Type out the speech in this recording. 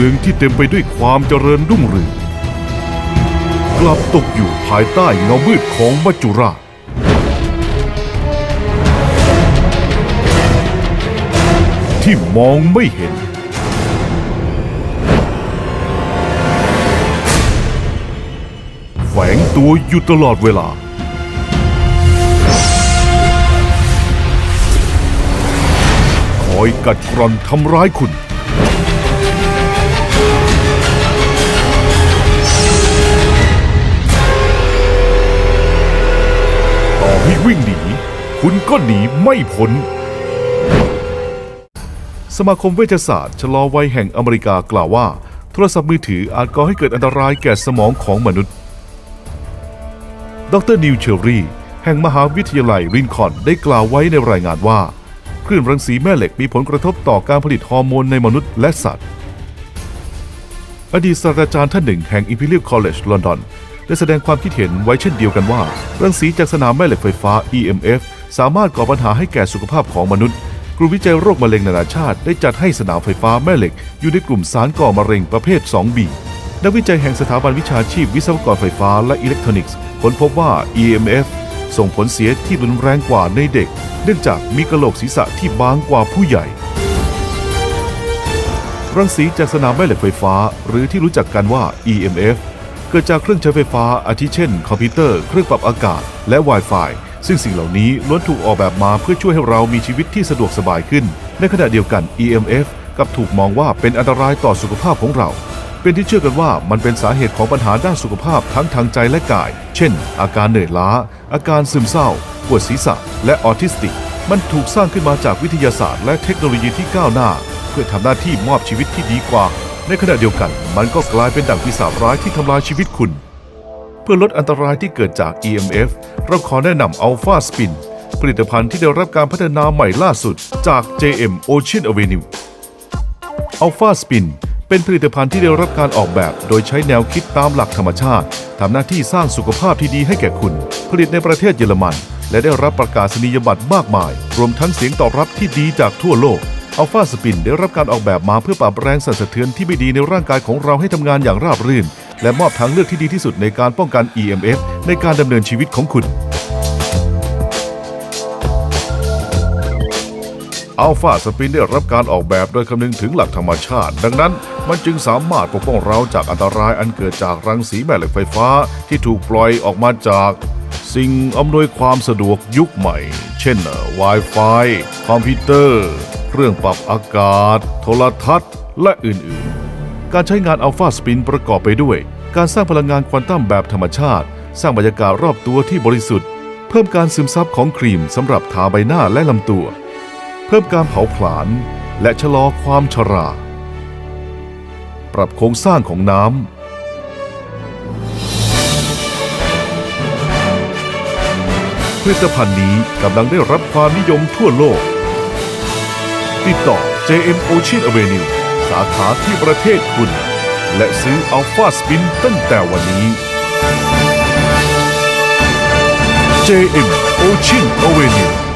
มืองที่เต็มไปด้วยความเจริญรุ่งเรืองกลับตกอยู่ภายใต้เงามืดของมัจจุราชที่มองไม่เห็น แฝงตัวอยู่ตลอดเวลา คอยกัดกร่อนทำร้ายคุณ คุณก็หนีไม่พ้น สมาคมเวชศาสตร์ชะลอวัยแห่งอเมริกากล่าวว่า โทรศัพท์มือถืออาจก่อให้เกิดอันตรายแก่สมองของมนุษย์ ดรนิวเชอรี่แห่งมหาวิทยาลัยรินคอนได้กล่าวไว้ในรายงานว่า คลื่นรังสีแม่เหล็กมีผลกระทบต่อการผลิตฮอร์โมนในมนุษย์และสัตว์ อดีตศาสตราจารย์ท่านหนึ่งแห่ง Imperial College London ได้แสดงความคิดเห็นไว้เช่นเดียวกันว่า รังสีจากสนามแม่เหล็กไฟฟ้า EMF สามารถก่อปัญหาให้แก่สุขภาพของมนุษย์ กลุ่มวิจัยโรคมะเร็งนานาชาติ ได้จัดให้สนามไฟฟ้าแม่เหล็ก อยู่ในกลุ่มสารก่อมะเร็งประเภท 2B นักวิจัยแห่งสถาบันวิชาชีพวิศวกรไฟฟ้าและอิเล็กทรอนิกส์ค้นพบว่า EMF ส่งผลเสียที่รุนแรงกว่าในเด็ก เนื่องจากมีกระโหลกศีรษะที่บางกว่าผู้ใหญ่ รังสีจากสนามแม่เหล็กไฟฟ้า หรือที่รู้จักกันว่า EMF เกิดจากเครื่องใช้ไฟฟ้าอาทิเช่น คอมพิวเตอร์ เครื่องปรับอากาศ และ Wi-Fi ซึ่งสิ่งเหล่านี้ล้วนถูกออกแบบมาเพื่อช่วยให้เรามีชีวิตที่สะดวกสบายขึ้น ในขณะเดียวกัน EMF กับถูกมองว่าเป็นอันตรายต่อสุขภาพของเรา เป็นที่เชื่อกันว่ามันเป็นสาเหตุของปัญหาด้านสุขภาพทั้งทางใจและกาย เช่น อาการเหนื่อยล้า อาการซึมเศร้า ปวดศีรษะ และออทิสติก มันถูกสร้างขึ้นมาจากวิทยาศาสตร์และเทคโนโลยีที่ก้าวหน้า เพื่อทำหน้าที่มอบชีวิตที่ดีกว่า ในขณะเดียวกัน มันก็กลายเป็นดั่งปีศาจร้ายที่ทำลายชีวิตคุณ เพื่อลดอันตรายที่เกิดจาก EMF เราขอแนะนำ Alpha Spin ผลิตภัณฑ์ที่ได้รับการพัฒนาใหม่ล่าสุดจาก JM Ocean Avenue Alpha Spin เป็นผลิตภัณฑ์ที่ได้รับการออกแบบโดยใช้แนวคิดตามหลักธรรมชาติ ทำหน้าที่สร้างสุขภาพที่ดีให้แก่คุณ ผลิตในประเทศเยอรมัน และได้รับประกาศนียบัตรมากมาย รวมทั้งเสียงตอบรับที่ดีจากทั่วโลกอัลฟาสปินได้รับการออกแบบมาเพื่อปรับแรงสั่นสะเทือนที่ไม่ดีในร่างกายของเราให้ทำงานอย่างราบรื่น และมอบทางเลือกที่ดีที่สุดในการป้องกัน EMF ในการดำเนินชีวิตของคุณ อัลฟาสปินได้รับการออกแบบโดยคำนึงถึงหลักธรรมชาติ ดังนั้นมันจึงสามารถปกป้องเราจากอันตรายอันเกิดจากรังสีแม่เหล็กไฟฟ้าที่ถูกปล่อยออกมาจาก สิ่งอำนวยความสะดวกยุคใหม่ เช่น Wi-Fi คอมพิวเตอร์ เครื่องปรับอากาศ โทรทัศน์ และอื่นๆ การใช้งานอัลฟาสปินประกอบไปด้วย การสร้างพลังงานควอนตัมแบบธรรมชาติ สร้างบรรยากาศรอบตัวที่บริสุทธิ์ เพิ่มการซึมซับของครีมสำหรับทาใบหน้าและลำตัว เพิ่มการเผาผลาญและชะลอความชรา ปรับโครงสร้างของน้ำผลิตภัณฑ์นี้กำลังได้รับความนิยมทั่วโลก ติดต่อ JM Ocean Avenue สาขาที่ประเทศคุณ และซื้ออัลฟาสปินตั้งแต่วันนี้ JM Ocean Avenue